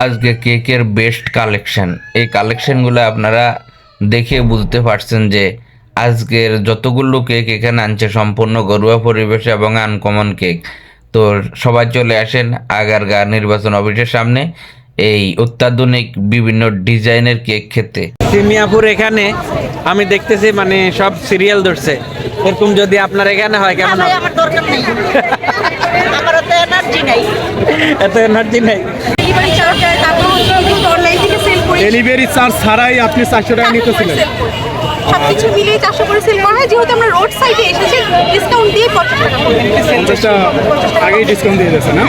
আজকে কেকের best collection এই কালেকশনগুলো আপনারা দেখে বুঝতে পারছেন যে আজকের যতগুলো কেক এখানে আনছে সম্পূর্ণ ঘরোয়া পরিবেশে এবং আনকমন কেক। তো সবাই চলে আসেন আগারগা নির্বাচন অফিসের সামনে এই অত্যাধুনিক বিভিন্ন ডিজাইনের কেক খেতে। সিমিয়াপুর এখানে আমি দেখতেছি মানে সব সিরিয়াল ধরছে। এরকম যদি আপনার এখানে হয় কেমন ভাই আমার দরকার নেই। আমার তো এনার্জি নাই। এত এনার্জি নেই ডেলিভারি চার্জ তারপর হচ্ছে কিন্তু অনলাইন থেকে সেল করি ডেলিভারি চার্জ ছাড়াই আপনি চারশো টাকা নিতেছিলেন। সব কিছু মিলিয়ে চারশো করে সেল করা হয়। যেহেতু আমরা রোড সাইডে এসেছি ডিসকাউন্ট দিয়ে পঞ্চাশ টাকা পঞ্চাশটা আগেই ডিসকাউন্ট দিয়ে দিয়েছে না?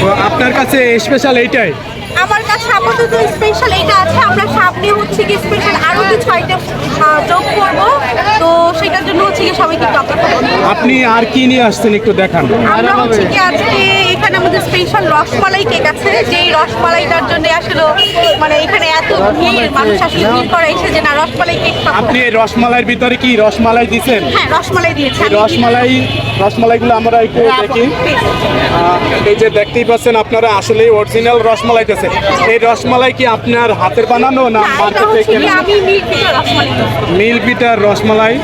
তো আপনার কাছে স্পেশাল এইটাই? আমার কাছে আপাতত স্পেশাল এটা আছে। আমরা সামনে হচ্ছে কি স্পেশাল আরও কিছু আইটেম যোগ করব। তো সেটার জন্য হচ্ছে কি সবাইকে একটু। আপনি আর কি নিয়ে আসছেন একটু দেখান। আমরা হচ্ছে কি আজকে এখানে স্পেশাল রসমালাই কেক আছে। যে রসমালাইটার জন্য আসলে মানে এখানে এত ভিড় মানুষ আসলে ভিড় করে এসে যে না রসমালাই কেক আপনি এই রসমালাইয়ের ভিতরে কি রসমালাই দিছেন হ্যাঁ রসমালাই দিয়েছি রসমালাই রসমালাইগুলো আমরা একটু দেখি। এই যে দেখতেই পাচ্ছেন আপনারা আসলেই অরিজিনাল রসমালাই দিয়েছে। এই রসমালাই কি আপনার হাতের বানানো না হ্যাঁ, মার্কেট থেকে মিল পিঠার রসমালাই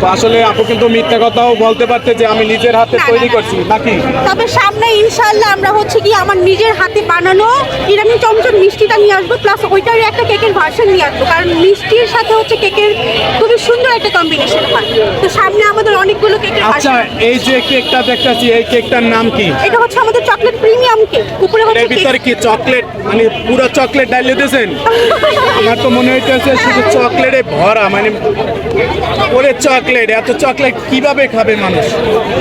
তো আসলে আপু কিন্তু মিথ্যা কথাও বলতে পারতে যে আমি নিজের হাতে তৈরি করছি নাকি? তবে সামনে ইনশাল্লাহ আমরা হচ্ছে কি আমার নিজের হাতে বানানো ইরামি চমচম মিষ্টিটা নিয়ে আসব প্লাস ওইটারই একটা কেকের ভার্সন নিয়ে আসব। কারণ মিষ্টির সাথে হচ্ছে কেকের খুবই সুন্দর একটা কম্বিনেশন হয়। তো সামনে আমাদের অনেকগুলো কেকের আচ্ছা এই যে কেকটা দেখতেছি এই কেকটার নাম কি? এটা হচ্ছে আমাদের চকলেট প্রিমিয়াম কেক উপরে হচ্ছে এর ভিতরে কি চকলেট মানে পুরো চকলেট ডাইলে দিয়েছেন? আমার তো মনে হইতেছে শুধু চকলেটে ভরা মানে ওরে চকলেট এত চকলেট কীভাবে খাবে মানুষ?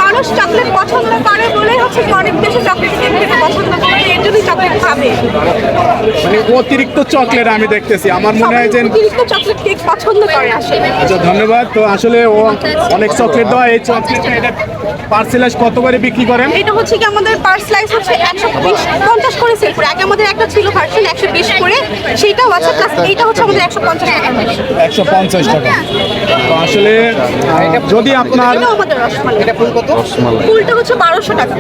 মানুষ চকলেট পছন্দ করে বলে হচ্ছে অনেক বেশি চকলেট খেতে পছন্দ করে। জন্যই চকলেট খাবে। মানে অতিরিক্ত চকলেট আমি দেখতেছি। আমার মনে হয় যে অতিরিক্ত চকলেট কেক পছন্দ করে আসলে। আচ্ছা ধন্যবাদ। তো আসলে ও অনেক চকলেট দেওয়া এই চকলেটটা এটা পার্সেলাইজ কত করে বিক্রি করেন? এটা হচ্ছে কি আমাদের পার স্লাইস হচ্ছে একশো বিশ। পঞ্চাশ করে সেল করে। আগে আমাদের একটা ছিল ভার্সন একশো বিশ করে। সেইটাও আছে প্লাস এইটা হচ্ছে আমাদের একশো পঞ্চাশ টাকা। একশো পঞ্চাশ টাকা। তো আসলে যদি আপনার এটাও আমাদের রসমালাই। এটা ফুল কত? ফুলটা হচ্ছে বারোশো টাকা।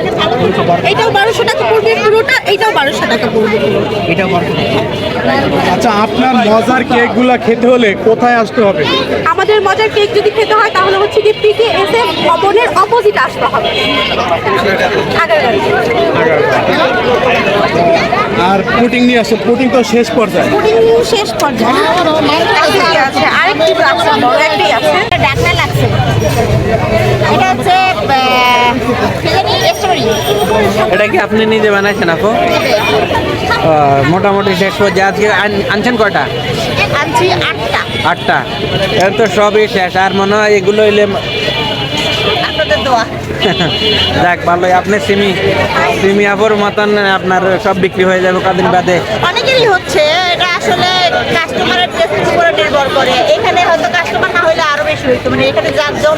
এইটাও বারোশো টাকা পড়বে পুরোটা এইটাও বারোশো টাকা পড়বে আচ্ছা আপনার মজার কেকগুলা খেতে হলে কোথায় আসতে হবে? আমাদের মজার কেক যদি খেতে হয় তাহলে হচ্ছে কি পিকে এসে ভবনের অপোজিট আসতে হবে। আর পুটিং নিয়ে আসেন পুটিং তো শেষ পর্যায়ে। শেষ পর্যায়ে। আরেকটি আছে আরেকটি আছে বড় একটি আছে। ডাকনা লাগছে। এটা হচ্ছে এটা কি আপনি নিজে বানাইছেন আপু? মোটামুটি শেষ পর্যায়ে আজকে আনছেন কটা আনছি আটটা। আটটা। এর তো সবই শেষ আর মনে হয় এগুলো দোয়া। যাক ভালোই। আপনি সিমি সিমি আপুর মতন আপনার সব বিক্রি হয়ে যাবে কদিন বাদে। অনেকেরই হচ্ছে এটা আসলে কাস্টমারের করে। এখানে হয়তো কাস্টমার না হলে আরও বেশি হইতো। মানে এখানে যার জন